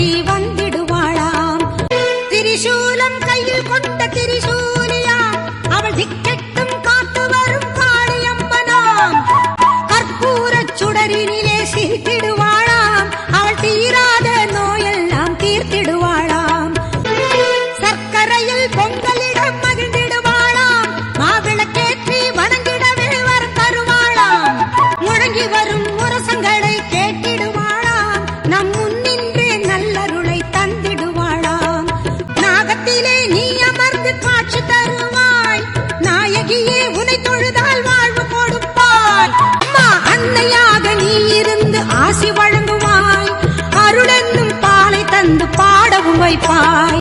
கட்டி வந்திடுவாளாம். திரிசூலம் கையில் கொண்ட திரிசூலியா அவள் திக்கெட்டும் காத்து வரும் காளியம்மனாம். கற்பூர சுடரினிலே சிரித்திடுவாளாம். அவள் தீராத நோயெல்லாம் தீர்த்திடுவாளாம். சர்க்கரையில் பொங்கலிடம் மகிழ்ந்திடுவாளாம். மாவிளக்கேற்றி வணங்கிடவே வர தருவாளாம். முழங்கி வரும் காட்சி தருவாய். நாயகியே உனை தொழுதால் வாழ்வு கொடுப்பாய். அம்மா அன்னையாக நீ இருந்து ஆசி வழங்குவாய். அருளென்னும் பாலை தந்து பாடவும் வைப்பாய்.